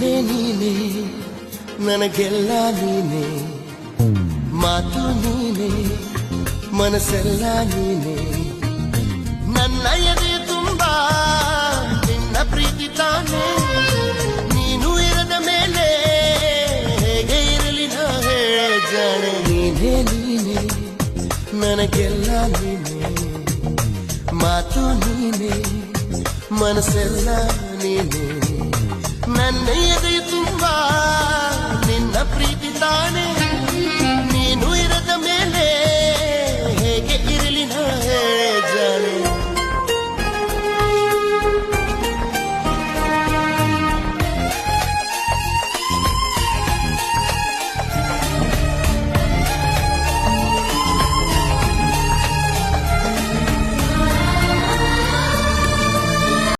ನೀನೇ ನೀನೇ, ನನಗೆಲ್ಲ ನೀನೇ, ಮಾತು ನೀನೇ, ಮನಸ್ಸೆಲ್ಲ ನೀನೇ. ನನ್ನ ಎದೆ ತುಂಬ, ನಿನ್ನ ಪ್ರೀತಿ ತಾನೇ. ನೀನು ಇರದ ಮೇಲೆ, ಹೇಗೆ ಇರಲಿ ನಾ ಹೇಳ ಜಾಣೆ ನೀನೇ ನೀನೇ, ನನಗೆಲ್ಲ ನೀನೇ, ಮಾತು ನೀನೇ, ಮನಸ್ಸೆಲ್ಲ ನೀನೇ. ನನ್ನ